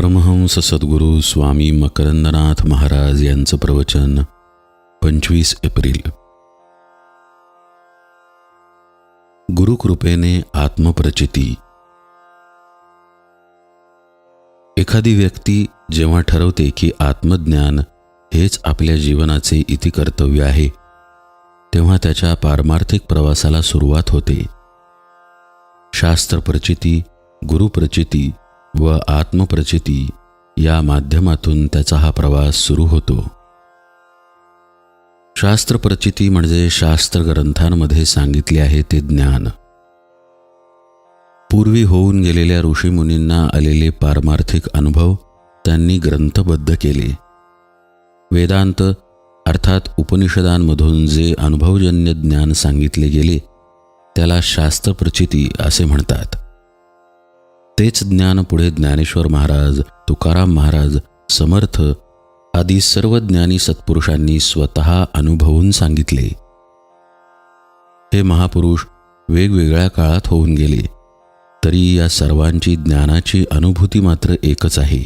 परमहंस सद्गुरू स्वामी मकरंदनाथ महाराज यांचं प्रवचन पंचवीस एप्रिल. गुरुकृपेने आत्मप्रचिती. एखादी व्यक्ती जेव्हा ठरवते की आत्मज्ञान हेच आपल्या जीवनाचे इति कर्तव्य आहे तेव्हा त्याच्या पारमार्थिक प्रवासाला सुरुवात होते. शास्त्रप्रचिती गुरुप्रचिती व आत्मप्रचिती या माध्यमातून त्याचा हा प्रवास सुरू होतो. शास्त्रप्रचिती म्हणजे शास्त्र ग्रंथांमध्ये सांगितले आहे ते ज्ञान. पूर्वी होऊन गेलेल्या ऋषीमुनींना आलेले पारमार्थिक अनुभव त्यांनी ग्रंथबद्ध केले. वेदांत अर्थात उपनिषदांमधून जे अनुभवजन्य ज्ञान सांगितले गेले त्याला शास्त्रप्रचिती असे म्हणतात. तेच ज्ञान पुढे ज्ञानेश्वर महाराज तुकाराम महाराज समर्थ आदी सर्व ज्ञानी सत्पुरुषांनी स्वतः अनुभवून सांगितले. हे महापुरुष वेगवेगळ्या काळात होऊन गेले तरी या सर्वांची ज्ञानाची अनुभूती मात्र एकच आहे.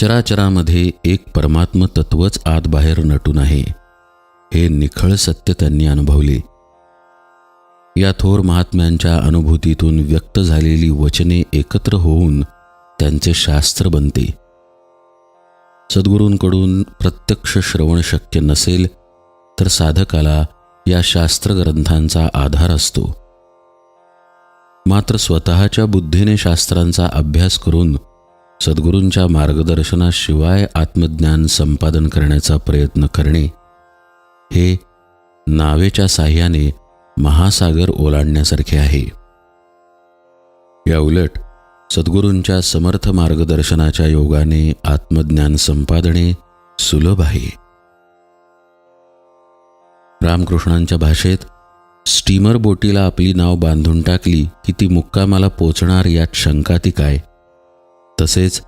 चराचरामध्ये एक परमात्म तत्वच आत बाहेर नटून आहे. हे निखळ सत्य त्यांनी अनुभवले. या थोर महात्म्यांच्या अनुभूतीतून व्यक्त झालेली वचने एकत्र होऊन त्यांचे शास्त्र बनते. सद्गुरूंकडून प्रत्यक्ष श्रवण शक्य नसेल तर साधकाला या शास्त्र ग्रंथांचा आधार असतो. मात्र स्वतःच्या बुद्धीने शास्त्रांचा अभ्यास करून सद्गुरूंच्या मार्गदर्शनाशिवाय आत्मज्ञान संपादन करण्याचा प्रयत्न करणे हे नावेच्या साह्याने महासागर ओलांडण्यासारखे आहे. या उलट सद्गुरूंच्या समर्थ मार्गदर्शनाच्या योगाने आत्मज्ञान संपादने सुलभ आहे. रामकृष्णांच्या भाषेत स्टीमर बोटीला आपली नाव बांधून टाकली की ती मुक्कामाला पोचणार यात शंका ती काय? तसेच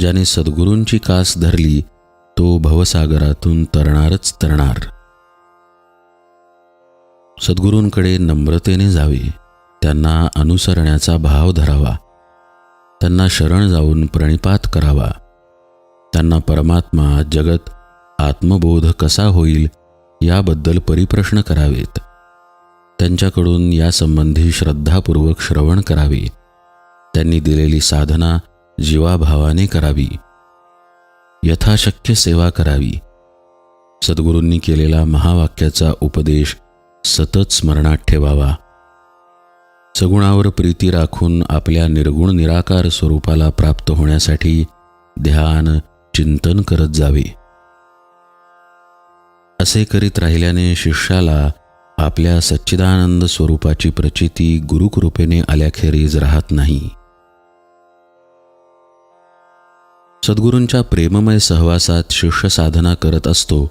ज्याने सद्गुरूंची कास धरली तो भवसागरातून तरणारच तरणार. सद्गुरूंकडे नम्रतेने जावे त्यांना अनुसरण्याचा भाव धरावा त्यांना शरण जाऊन प्रणिपात करावा. त्यांना परमात्मा जगत आत्मबोध कसा होईल याबद्दल परिप्रश्न करावेत. त्यांच्याकडून यासंबंधी श्रद्धापूर्वक श्रवण करावे. त्यांनी दिलेली साधना जीवाभावाने करावी. यथाशक्य सेवा करावी. सद्गुरूंनी केलेला महावाक्याचा उपदेश सतत स्मरणात ठेवावा. सगुणावर प्रीती राखून आपल्या निर्गुण निराकार स्वरूपाला प्राप्त होण्यासाठी ध्यान चिंतन करत जावे. असे करीत राहिल्याने शिष्याला आपल्या सच्चिदानंद स्वरूपाची प्रचिती गुरुकृपेने आल्याखेरीज राहत नाही. सद्गुरूंच्या प्रेममय सहवासात शिष्य साधना करत असतो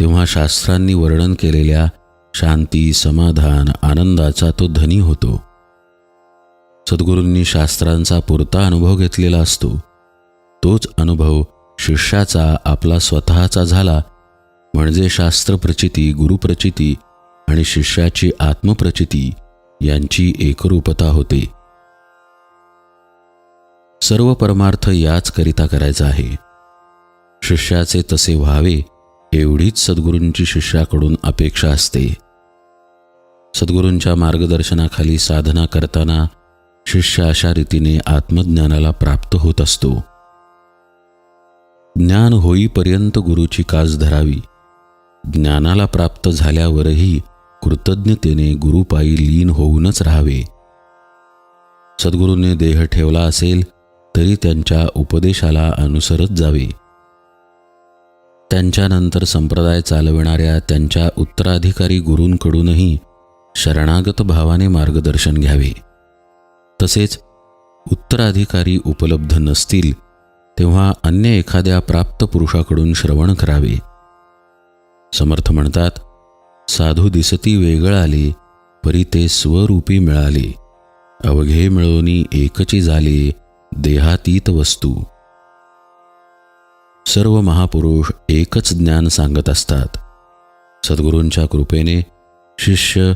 तेव्हा शास्त्रांनी वर्णन केलेल्या शांती समाधान आनंदाचा तो धनी होतो. सद्गुरूंनी शास्त्रांचा पुरता अनुभव घेतलेला असतो. तोच अनुभव शिष्याचा आपला स्वतःचा झाला. म्हणजे शास्त्रप्रचिती गुरुप्रचिती आणि शिष्याची आत्मप्रचिती यांची एकरूपता होते. सर्व परमार्थ याच करिता करायचा आहे. शिष्याचे तसे व्हावे एवढीच सद्गुरूंची शिष्याकडून अपेक्षा असते. सद्गुरूंच्या मार्गदर्शनाखाली साधना करताना शिष्य अशा रीतीने आत्मज्ञानाला प्राप्त होत असतो. ज्ञान होईपर्यंत गुरुची कास धरावी. ज्ञानाला प्राप्त झाल्यावरही कृतज्ञतेने गुरुपायी लीन होऊनच राहावे. सद्गुरूंनी देह ठेवला असेल तरी त्यांच्या उपदेशाला अनुसरत जावे. त्यांच्यानंतर संप्रदाय चालविणाऱ्या त्यांच्या उत्तराधिकारी गुरूंकडूनही शरणागत भावाने मार्गदर्शन घ्यावे. तसेच उत्तराधिकारी उपलब्ध नसतील तेव्हा अन्य एखाद्या प्राप्त पुरुषाकडून श्रवण करावे. समर्थ म्हणतात साधू दिसती वेगळ आले परी ते स्वरूपी मिळाले. अवघे मिळवणी एकची झाले देहातीत वस्तू. सर्व महापुरुष एकच ज्ञान सांगत असतात. सद्गुरूंच्या कृपेने शिष्य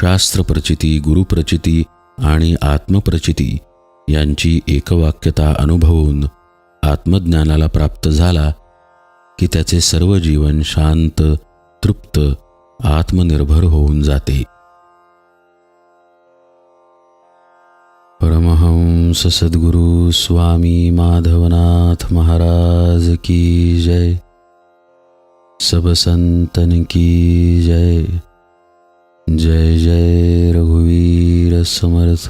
शास्त्रप्रचिती गुरुप्रचिती आणि आत्मप्रचिती यांची एकवाक्यता अनुभवून आत्मज्ञानाला प्राप्त झाला की त्याचे सर्व जीवन शांत तृप्त आत्मनिर्भर होऊन जाते. परमहंस सद्गुरु स्वामी माधवनाथ महाराज की जय. सब संतन की जय. जय जय रघुवीर समर्थ।